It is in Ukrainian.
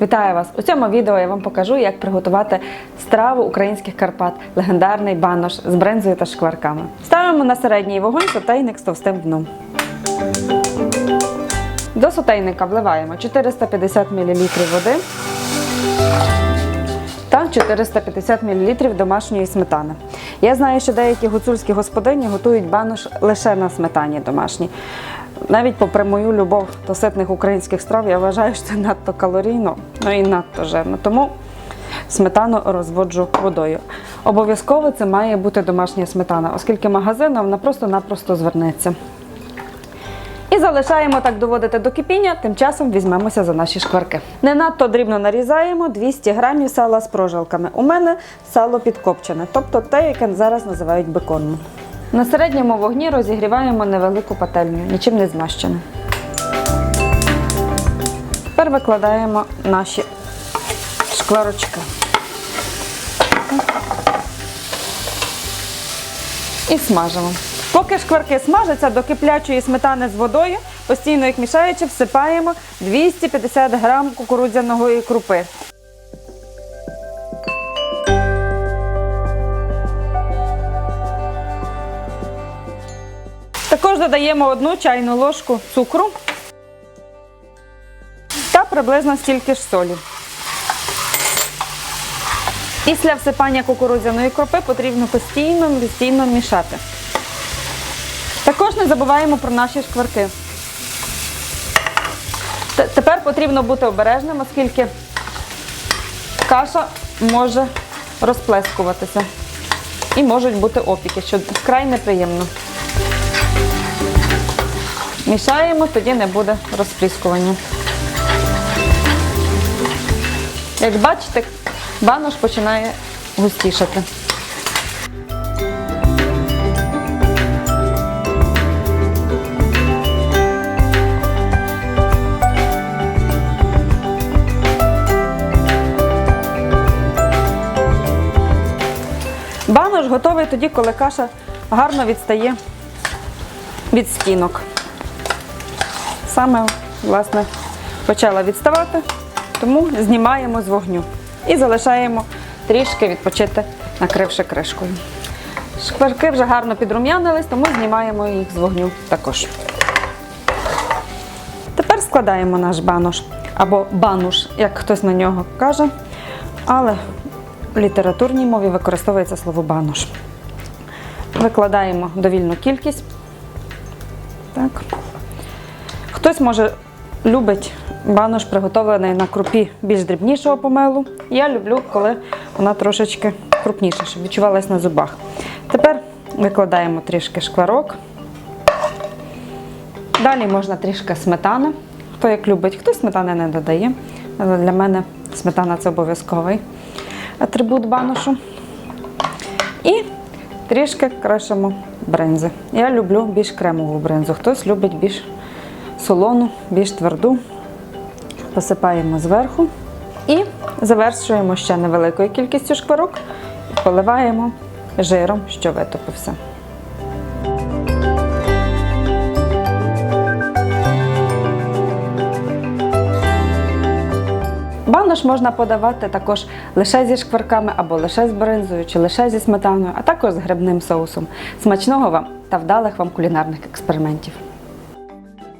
Вітаю вас! У цьому відео я вам покажу, як приготувати страву українських Карпат легендарний банош з бринзою та шкварками. Ставимо на середній вогонь сотейник з товстим дном. До сотейника вливаємо 450 мл води та 450 мл домашньої сметани. Я знаю, що деякі гуцульські господині готують банош лише на сметані домашній. Навіть попри мою любов до ситних українських страв, я вважаю, що це надто калорійно, ну і надто жирно. Тому сметану розводжу водою. Обов'язково це має бути домашня сметана, оскільки магазинна вона просто-напросто звернеться. І залишаємо так доводити до кипіння, тим часом візьмемося за наші шкварки. Не надто дрібно нарізаємо 200 грамів сала з прожилками. У мене сало підкопчене, тобто те, яке зараз називають беконом. На середньому вогні розігріваємо невелику пательню, нічим не змащену. Тепер викладаємо наші шкварочки. І смажимо. Поки шкварки смажаться до киплячої сметани з водою, постійно їх мішаючи, всипаємо 250 грам кукурудзяної крупи. Також додаємо одну чайну ложку цукру та приблизно стільки ж солі. Після всипання кукурудзяної крупи потрібно постійно, постійно мішати. Також не забуваємо про наші шкварки. Тепер потрібно бути обережним, оскільки каша може розплескуватися і можуть бути опіки, що вкрай неприємно. Мішаємо, тоді не буде розпліскування. Як бачите, банош починає густішати. Банош готовий тоді, коли каша гарно відстає від стінок. Саме, власне, почала відставати, тому знімаємо з вогню і залишаємо трішки відпочити, накривши кришкою. Шкварки вже гарно підрум'янились, тому знімаємо їх з вогню також. Тепер складаємо наш банош або бануш, як хтось на нього каже, але в літературній мові використовується слово банош. Викладаємо довільну кількість. Так. Хтось може любить банош приготовлений на крупі більш дрібнішого помелу. Я люблю, коли вона трошечки крупніша, щоб відчувалась на зубах. Тепер викладаємо трішки шкварок. Далі можна трішки сметани. Хто як любить, хто сметани не додає. Але для мене сметана це обов'язковий атрибут баношу. І трішки крашимо бринзи. Я люблю більш кремову бринзу. Хтось любить більш солону, більш тверду. Посипаємо зверху і завершуємо ще невеликою кількістю шкварок поливаємо жиром, що витопився. Банош можна подавати також лише зі шкварками або лише з бринзою, чи лише зі сметаною, а також з грибним соусом. Смачного вам та вдалих вам кулінарних експериментів!